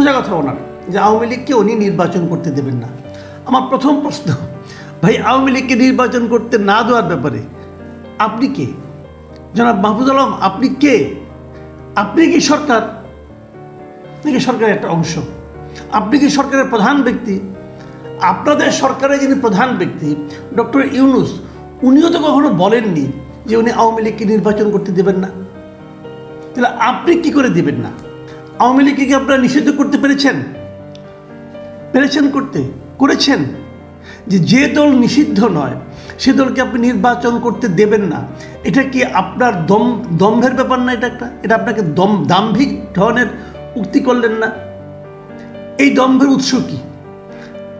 সোজা কথা ওনার যে আওয়ামী লীগকে উনি নির্বাচন করতে দেবেন না। আমার প্রথম প্রশ্ন, ভাই, আওয়ামী লীগকে নির্বাচন করতে না দেওয়ার ব্যাপারে আপনি কে? জনাব মাহফুজ আলম, আপনি কে? আপনি কি সরকার? নাকি সরকারের একটা অংশ? আপনি কি সরকারের প্রধান ব্যক্তি? আপনাদের সরকারের যিনি প্রধান ব্যক্তি, ডক্টর ইউনুস, উনিও তো কখনো বলেননি যে উনি আওয়ামী লীগকে নির্বাচন করতে দেবেন না। তাহলে আপনি কি করে দিবেন না? আওয়ামী লীগকে কি আপনারা নিষিদ্ধ করতে পেরেছেন? পেরেছেন করতে? করেছেন? যে যে দল নিষিদ্ধ নয়, সে দলকে আপনি নির্বাচন করতে দেবেন না। এটা কি আপনার দম, দম্ভের ব্যাপার না এটা একটা? এটা আপনাকে দম, দাম্ভিক ধরনের উক্তি করলেন না? এই দম্ভের উৎস কি?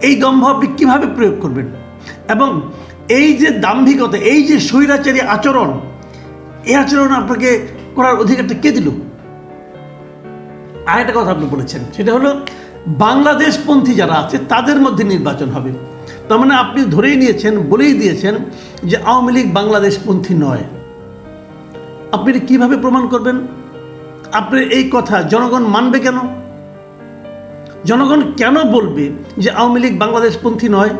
এই দম্ভ আপনি কীভাবে প্রয়োগ করবেন? এবং এই যে দাম্ভিকতা, এই যে স্বৈরাচারী আচরণ, এই আচরণ আপনাকে করার অধিকারটা কে দিল? আরেকটা কথা আপনি বলেছেন, সেটা হলো বাংলাদেশপন্থী যারা আছে, তাদের মধ্যে নির্বাচন হবে। তার মানে আপনি ধরেই নিয়েছেন, বলেই দিয়েছেন যে আওয়ামী লীগ বাংলাদেশপন্থী নয়। আপনি এটা কীভাবে প্রমাণ করবেন? আপনার এই কথা জনগণ মানবে কেন? জনগণ কেন বলবে যে আওয়ামী লীগ বাংলাদেশপন্থী নয়?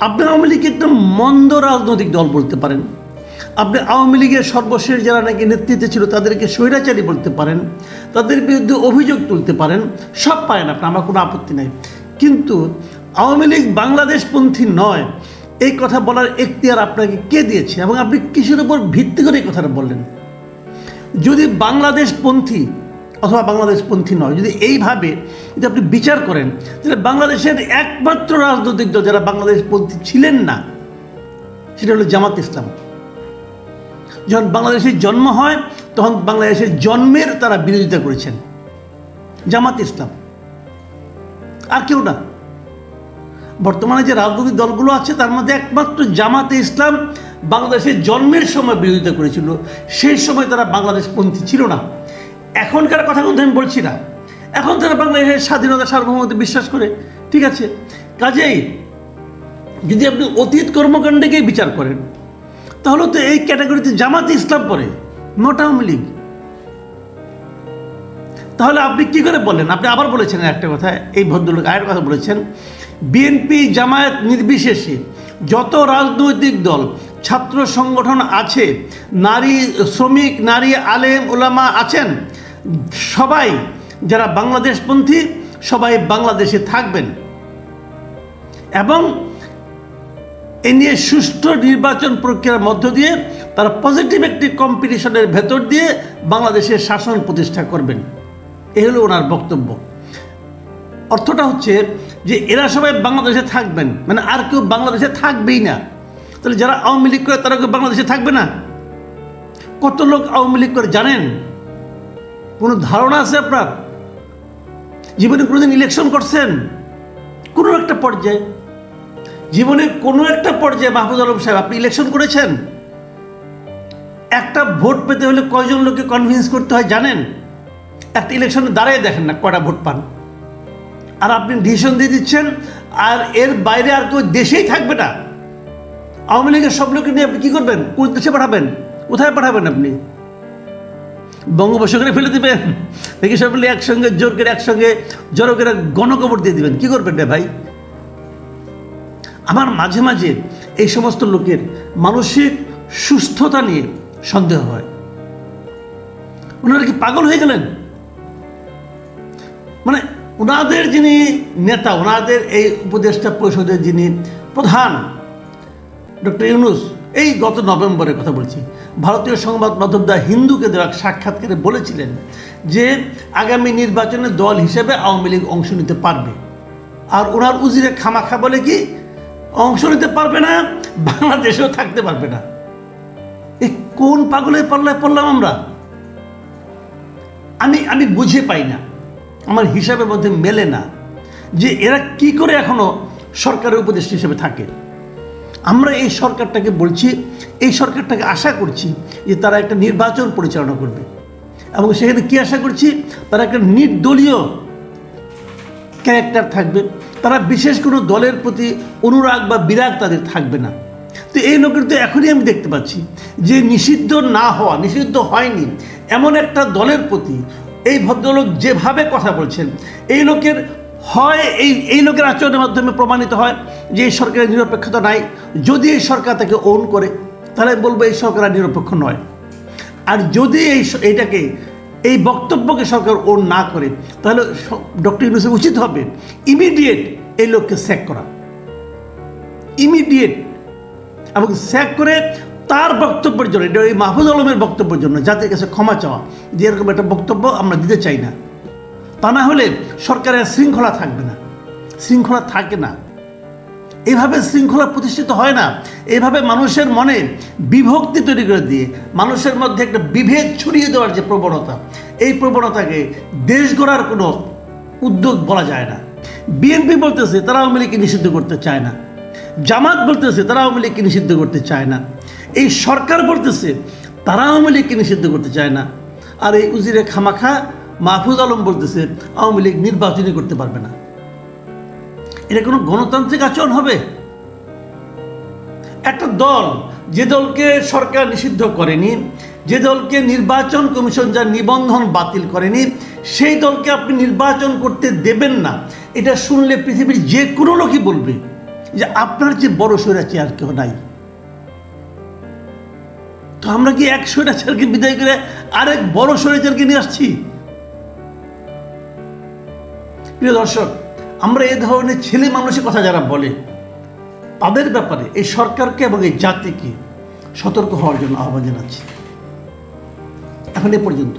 আপনি আওয়ামী লীগ একদম মন্দ রাজনৈতিক দল বলতে পারেন। আপনি আওয়ামী লীগের সর্বশেষ যারা নাকি নেতৃত্বে ছিল তাদেরকে স্বৈরাচারী বলতে পারেন, তাদের বিরুদ্ধে অভিযোগ তুলতে পারেন, সব পারেন আপনি, আমার কোনো আপত্তি নাই। কিন্তু আওয়ামী লীগ বাংলাদেশপন্থী নয়, এই কথা বলার এখতিয়ার আপনাকে কে দিয়েছে এবং আপনি কিসের উপর ভিত্তি করে এই কথাটা বললেন? যদি বাংলাদেশপন্থী অথবা বাংলাদেশপন্থী নয়, যদি এইভাবে যদি আপনি বিচার করেন, তাহলে বাংলাদেশের একমাত্র রাজনৈতিক দল যারা বাংলাদেশপন্থী ছিলেন না, সেটা হলো জামাত ইসলাম। যখন বাংলাদেশের জন্ম হয়, তখন বাংলাদেশের জন্মের তারা বিরোধিতা করেছেন। জামাত ইসলাম। আর কেউ না। বর্তমানে যে রাজনৈতিক দলগুলো আছে, তার মধ্যে একমাত্র জামাতে ইসলাম বাংলাদেশের জন্মের সময় বিরোধিতা করেছিল। সেই সময় তারা বাংলাদেশপন্থী ছিল না। এখনকার কথা কিন্তু আমি বলছি না। এখন তারা বাংলাদেশের স্বাধীনতা সার্বভৌমত্বে বিশ্বাস করে। ঠিক আছে? কাজেই যদি আপনি অতীত কর্মকাণ্ডকেই বিচার করেন তাহলে তো এই ক্যাটাগরিতে জামাতে ইসলাম পড়ে, নট আওয়ামী লীগ। তাহলে আপনি কি করে বলেন? আপনি আবার বলেছেন একটা কথা, এই ভদ্রলোক আয়ের কথা বলেছেন, বিএনপি জামায়াত নির্বিশেষে যত রাজনৈতিক দল, ছাত্র সংগঠন আছে, নারী শ্রমিক, নারী আলেম ওলামা আছেন, সবাই যারা বাংলাদেশপন্থী, সবাই বাংলাদেশে থাকবেন। এবং এ নিয়ে সুষ্ঠু নির্বাচন প্রক্রিয়ার মধ্য দিয়ে তারা পজিটিভ একটি কম্পিটিশনের ভেতর দিয়ে বাংলাদেশের শাসন প্রতিষ্ঠা করবেন। এ হলো ওনার বক্তব্য। অর্থটা হচ্ছে যে এরা সবাই বাংলাদেশে থাকবেন মানে আর কেউ বাংলাদেশে থাকবেই না। তাহলে যারা আওয়ামী লীগ করে, তারা কেউ বাংলাদেশে থাকবে না? কত লোক আওয়ামী লীগ করে, জানেন? কোনো ধারণা আছে আপনার? জীবনে কোনোদিন ইলেকশন করছেন? কোনো একটা পর্যায়ে জীবনের কোনো একটা পর্যায়ে মাহফুজ আলম সাহেব, আপনি ইলেকশন করেছেন? একটা ভোট পেতে হলে কয়জন লোককে কনভিন্স করতে হয় জানেন? একটা ইলেকশনে দাঁড়িয়ে দেখেন না কটা ভোট পান। আর আপনি ডিসিশন দিয়ে দিচ্ছেন, আর এর বাইরে আর কেউ দেশেই থাকবে না। আওয়ামী লীগের সব লোককে নিয়ে আপনি কী করবেন? কোন দেশে পাঠাবেন? কোথায় পাঠাবেন আপনি? বঙ্গোপসাগরে ফেলে দিবেন? নাকি সব একসঙ্গে জোর করে একসঙ্গে জড়ো করে গণকবর দিয়ে দিবেন। কী করবেন রে ভাই? আমার মাঝে মাঝে এই সমস্ত লোকের মানসিক সুস্থতা নিয়ে সন্দেহ হয়। ওনারা কি পাগল হয়ে গেলেন? মানে ওনাদের যিনি নেতা, ওনাদের এই উপদেষ্টা পরিষদের যিনি প্রধান, ডক্টর ইউনুস, এই গত নভেম্বরের কথা বলছি। ভারতীয় সংবাদ মাধ্যম দা হিন্দুকে দেওয়া সাক্ষাৎকারে বলেছিলেন যে আগামী নির্বাচনে দল হিসেবে আওয়ামী লীগ অংশ নিতে পারবে। আর ওনার উজিরে খামাখা বলে কি? অংশ নিতে পারবে না, বাংলাদেশেও থাকতে পারবে না। এই কোন পাগলে পাল্লায় পড়লাম আমরা? আমি আমি বুঝে পাই না, আমার হিসাবের মধ্যে মেলে না যে এরা কি করে এখনও সরকারের উপদেষ্টা হিসেবে থাকে। আমরা এই সরকারটাকে বলছি, এই সরকারটাকে আশা করছি যে তারা একটা নির্বাচন পরিচালনা করবে। এবং সেখানে কি আশা করছি? তারা একটা নির্দলীয় ক্যারেক্টার থাকবে। তারা বিশেষ কোনো দলের প্রতি অনুরাগ বা বিরাগ তাদের থাকবে না। তো এই লোকের তো এখনই আমি দেখতে পাচ্ছি যে নিষিদ্ধ না হওয়া, নিষিদ্ধ হয়নি, এমন একটা দলের প্রতি এই ভদ্রলোক যেভাবে কথা বলছেন, এই লোকের হয় এই এই লোকের আচরণের মাধ্যমে প্রমাণিত হয় যে এই সরকারের নিরপেক্ষতা নাই। যদি এই সরকার তাকে ওন করে, তাহলে বলব এই সরকার নিরপেক্ষ নয়। আর যদি এই এইটাকে এই বক্তব্যকে সরকার ওন না করে, তাহলে ডক্টর ইউনুসের উচিত হবে ইমিডিয়েট এই লোককে স্যাক করা। ইমিডিয়েট এবং স্যাক করে তার বক্তব্যের জন্য, এটা ওই মাহফুজ আলমের বক্তব্যের জন্য, জাতির কাছে ক্ষমা চাওয়া, যে এরকম একটা বক্তব্য আমরা দিতে চাই না। তা না হলে সরকারের শৃঙ্খলা থাকবে না। শৃঙ্খলা থাকে না। এভাবে শৃঙ্খলা প্রতিষ্ঠিত হয় না। এভাবে মানুষের মনে বিভক্তি তৈরি করে দিয়ে মানুষের মধ্যে একটা বিভেদ ছড়িয়ে দেওয়ার যে প্রবণতা, এই প্রবণতাকে দেশ গড়ার কোনো উদ্যোগ বলা যায় না। বিএনপি বলতেছে, তারা আওয়ামী লীগকে নিষিদ্ধ করতে চায় না। জামাত বলতেছে, তারা আওয়ামী লীগকে নিষিদ্ধ করতে চায় না। এই সরকার বলতেছে, তারা আওয়ামী লীগকে নিষিদ্ধ করতে চায় না। আর এই উজিরে খামাখা মাহফুজ আলম বলতেছে, আওয়ামী লীগ নির্বাচনই করতে পারবে না। এটা কোনো গণতান্ত্রিক আচরণ হবে? একটা দল, যে দলকে সরকার নিষিদ্ধ করেনি, যে দলকে নির্বাচন কমিশন যা নিবন্ধন বাতিল করেনি, সেই দলকে আপনি নির্বাচন করতে দেবেন না। এটা শুনলে পৃথিবীর যে কোনো লোকই বলবে যে আপনার যে বড় স্বৈরাচার আর কেউ নাই। তো আমরা কি এক স্বৈরাচারকে বিদায় করে আরেক বড় স্বৈরাচারকে নিয়ে আসছি? প্রিয় দর্শক আমরা এ ধরনের ছেলে মানুষের কথা যারা বলে, তাদের ব্যাপারে এই সরকারকে এবং এই জাতিকে সতর্ক হওয়ার জন্য আহ্বান জানাচ্ছি। এখন এ পর্যন্ত